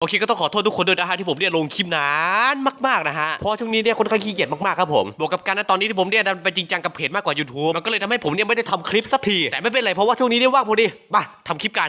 โอเคก็ต้องขอโทษทุกคนด้วยนะฮะที่ผมเนี่ยลงคลิปนานมากๆนะฮะเพราะช่วงนี้เนี่ยคนข้างขี้เกียจมากๆครับผมบวกกับการนะตอนนี้ที่ผมเนี่ยดันไปจริงจังกับเพจมากกว่า YouTube มันก็เลยทำให้ผมเนี่ยไม่ได้ทำคลิปสักทีแต่ไม่เป็นไรเพราะว่าช่วงนี้เนี่ยว่างพอดีมาทำคลิปกัน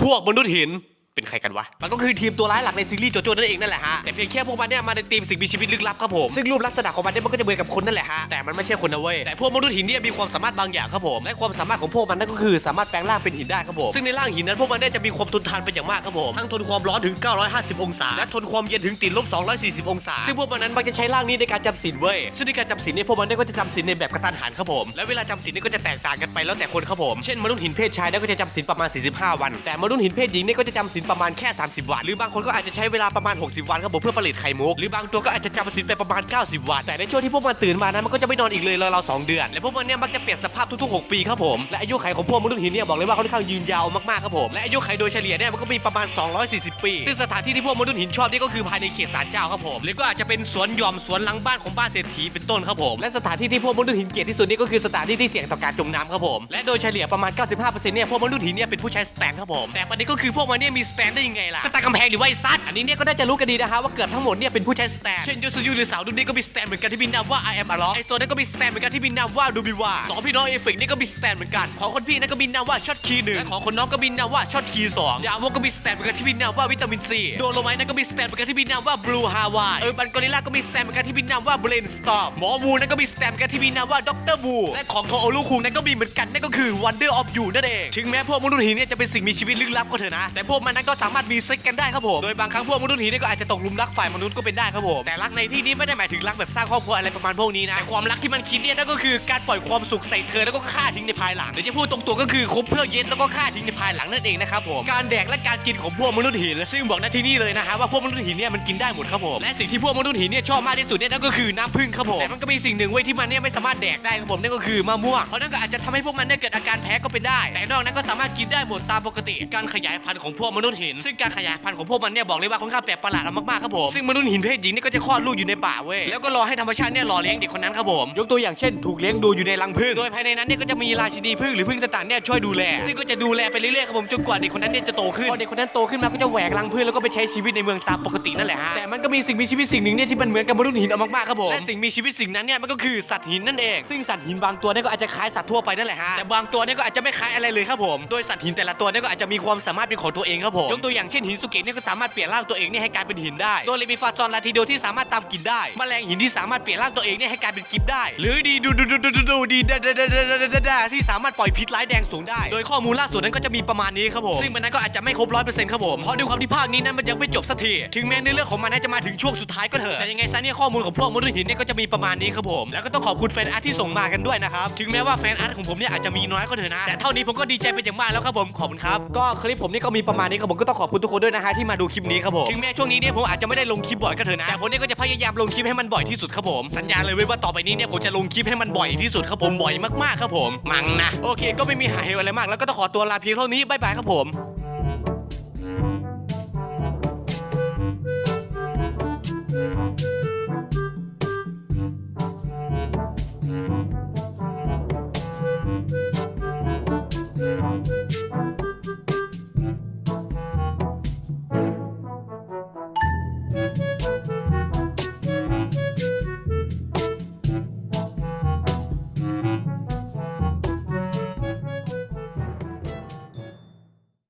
พวกมนุษย์หิน เป็นใครกันวะ มันก็คือทีมตัวร้ายหลักในซีรีส์โจโจ้นั่นเองนั่นแหละฮะ แต่เพียงแค่พวกมันเนี่ยมาในทีมสิ่งมีชีวิตลึกลับครับผม ซึ่งรูปลักษณะของมันเนี่ยมันก็จะเหมือนกับคนนั่นแหละฮะ แต่มันไม่ใช่คนนะเว้ย แต่พวกมนุษย์หินเนี่ยมีความสามารถบางอย่างครับผม และความสามารถของพวกมันนั่นก็คือสามารถแปลงร่างเป็นหินได้ครับผม ซึ่งในร่างหินนั้นพวกมันเนี่ยจะมีความทนทานเป็นอย่างมากครับผม ทั้งทนความร้อนถึง 950 องศา และทนความเย็นถึงติดลบ 240 องศา ซึ่งพวกมันนั้นมักจะใช้ร่างนี้ในการจำศีลเว้ย ซึ่งในการจำศีลเนี่ยพวกมันเนี่ยก็จะจำศีลในแบบกระตันหันครับผม และเวลาจำศีลเนี่ยก็จะแตกต่างกันไปแล้วแต่คนครับผม เช่นมนุษย์หินเพศชายเนี่ยก็จะจำศีลประมาณ 45 วัน แต่มนุษย์หินเพศหญิงเนี่ยก็จะจำศีลประมาณแค่ 30 วันหรือบางคนก็อาจจะใช้เวลาประมาณ 60 วันครับผมเพื่อผลิตไข่มุกหรือบางตัวก็อาจจะจำศีลไปประมาณ 90 วันแต่ในช่วงที่พวกมันตื่นมานั้นมันก็จะไม่นอนอีกเลยราวๆสองเดือน และพวกมันเนี่ยมักจะเปลี่ยนสภาพทุกๆ 6 ปีครับผมและอายุไขของพวกมนุษย์หินเนี่ยบอกเลยว่าค่อนข้างยืนยาวมากๆครับผมและอายุไขโดยเฉลี่ยเนี่ยมันก็มีประมาณ 240 ปี ซึ่งสถานที่ที่พวกมนุษย์หินชอบนี่ก็คือภายในเขตศาลเจ้าครับผมหรือก็อาจจะเป็นสวนหย่อมสวนหลังบ้านของบ้านเศรษฐีเป็นต้นครับผมและสถานที่ที่พวกมนุษย์หินเกลียดที่สุดนี่ก็คือสถานที่ที่เสี่ยงต่อการจมน้ำครับผมและโดยเฉลี่ยประมาณ 95%เนี่ยพวกมนุษย์หินเนี่ยเป็นผู้ใช้สแตนครับผมแต่ประเด็นก็คือพวกมันเนี่ยมีสแตนได้ยังไงล่ะก็ตากำแพงดิไว้ซัดอันนี้เนี่ยก็น่าจะรู้กันดีนะฮะว่าเกือบทั้งหมดเนี่ยเป็นผู้ใช้สแตนเช่นยูซูยูหรือสาวดูนี่ก็มีสแตนเหมือนกันที่มีนามว่า I am a l o ไอโซนั่นก็มีสแตนเหมือนกันที่มีนามว่าดูบิวาสองพี่น้องเอฟเฟกนี่ก็มีสแตนเหมือนกันของคนพี่นั่นก็มีนามว่าช็อตคีหนึ่งและของคนน้องก็มีนามว่าช็อตคีสองยาโมก็มีสแตนเหมือนกันที่มีนามว่าวิตามินซีโดโลไมต์นั่นก็มีสแตนเหมือนกันที่มีนามว่าบลูฮาวายเออบันกอริลล่าก็มีสแตนเหมือนกันที่มีนามว่าเบรนสตอมหมอวูนั่นก็มีสแตนเหมือนกันที่มีนามว่าด็อกเตอร์วูและของโทโอลูคุงนั่นก็มีเหมือนกันนั่นก็คือ Wonder of You นั่นเองถึงแม้พวกมนุษย์หินเนี่ยจะเป็นสิ่งมีชีวิตลึกลับก็เถอะนะแต่พวกมันนั้นก็สามารถมีเซ็กกันได้ครับผมโดยบางครั้งพวกมนุษย์หินเนี่ยก็อาจจะตกหลุมรักฝ่ายมนุษย์ก็เป็นได้ครับผมแต่รักในที่นี้ไม่ได้หมายถึงรักแบบสร้างครอบครัวอะไรประมาณพวกนี้นะแต่ความรักที่มันคิดเนี่ยนั่นก็คือการปล่อยความสุขใส่เธอแล้วก็ฆ่าทิ้งในภายหลังหรือจะพูดตรงตัวก็คือคบเพื่อเย็นแล้วก็ฆ่าทิ้งในภายหลังนั่นเองนะครับผมการแดกและการกินของพวกมนุษย์หินและซึ่งบอกนะที่นี่เลยนะฮะว่าพวกมนุษย์หินเนี่ยมันกินได้หมดครับผมและสิ่งที่พวกมนุษย์หินเนี่ยชอบมากที่สุดเนี่ยนั่นก็คือน้ำผึ้งครับผมแต่มันก็มีสิ่งหนึ่งไว้ยที่มันเนี่ยไม่สามารถแดกได้ครับผมนั่นก็คือมะม่วงเพราะนั่นก็อาจจะทำให้พวกมันเนี่ยเกิดอาการแพ้ก็เป็นได้ แต่นอกนั้นก็สามารถกินได้หมดตามปกติ การขยายพันธุ์ของพวกมนุษย์หิน ซึ่งการขยายพันธุ์ของพวกมันเนี่ยบอกเลยว่าค่อนข้างแปลกประหลาดมากๆครับผม ซึ่งมนุษย์หินเพศหญิงเนี่ยก็จะคลอดลูกอยู่ในป่าเว้ย แล้วก็รอให้ธรรมชาติเนี่ยหล่อเลี้ยงเด็กคนนั้นครับผม ยกตัวอย่างเช่น ถูกเลี้ยงดูอยู่ในรังผึ้ง โดยภายในนั้นเนี่ยก็จะมีราชินีผึ้งหรือผึ้งต่างๆเนี่ยช่วยดูแล ซึ่งก็จะดูแลไปเรื่อยๆครับผมจนกว่าเด็กคนนั้นเนี่ยจะโตขึ้น พอเด็กคนนั้นโตขึ้นมาก็จะแหวกรังผึ้งแล้วก็ไปใช้ชีวิตในเมืองตามปกตินั่นแหละฮะ แต่มันก็มีสิ่งมีชีวิตสิ่งหนึ่งเนี่ยที่มันเหมือนกับมนุษย์หินเอามากๆครับผม และสิ่งมีชีวิตสิ่งนั้นเนี่ยมันก็คือสัตว์หินนั่นเอง ซึ่งสัตว์หินบางตัวเนี่ยก็อาจจะคล้ายสัตว์ทั่วไปนั่นแหละฮะ แต่บางตัวเนี่ยก็อาจจะไม่คล้ายอะไรเลยครับผม โดยสัตว์หินแต่ละตัวเนี่ยก็อาจจะมีความสามารถเป็นของตัวเองครับผมยกตัวอย่างเช่นหินสุเกะเนี่ยก็สามารถเปลี่ยนร่างตัวเองเนี่ยให้กลายเป็นหินได้ โดยเลมิฟาซอนลาทิโดที่สามารถตามกลิ่นได้แมลงหินที่สามารถเปลี่ยนร่างตัวเองเนี่ยให้กลายเป็นกิฟได้ หรือดีดูดูดูดูดูดูดีดาดาดาดาดาดาที่สามารถปล่อยพิษร้ายแดงสูงได้ โดยข้อมูลล่าสุดนั้นก็จะมีประมาณนี้ครับผมซึ่งมันนั้นก็อาจจะไม่ครบร้อยเปอร์เซ็นต์ครับผมเพราะด้วยความที่ภาคนี้นั้นมันยังไม่จบสักทีถึงแม้ในเรื่องของมันนั้นจะมาถึงช่วงสุดท้ายก็เถอะแต่ยังไงซะเนี่ยข้อมูลของพวกมนุษย์หินเนี่ยก็จะมีประมาณนี้ครับผม แล้วก็ต้องขอบคุณแฟนอาร์ตที่ส่งมากันด้วยนะครับถึงแม้ว่าแฟนอาร์ตของผมเนี่ยอาจจะมีน้อยก็เถอะนะแต่เท่านี้ผมก็ดีใจเป็นอย่างมากแล้วครับผมขอบคุณครับก็คลิปผมนี่ก็มีประมาณนี้ครับผมก็ต้องขอบคุณทุกคนด้วยนะฮะที่มาดูคลิปนี้ครับผมถึงแม้ช่วงนี้เนี่ยผมอาจจะไม่ได้ลงคลิปบ่อยก็เถอะนะแต่ผมเนี่ยก็จะพยายามลงคลิปให้มันบ่อยที่สุดครับผมสัญญาเลยเว้ยว่าต่อไปนี้เนี่ยผมจะลงคลิปให้มันบ่อยที่สุดครับผมบ่อยมากๆครับผม มังนะโอเค ก็ไม่มีหายเหวอะไรมาก แล้วก็ต้องขอตัวลาเพียงเท่านี้บ๊ายบายครับผม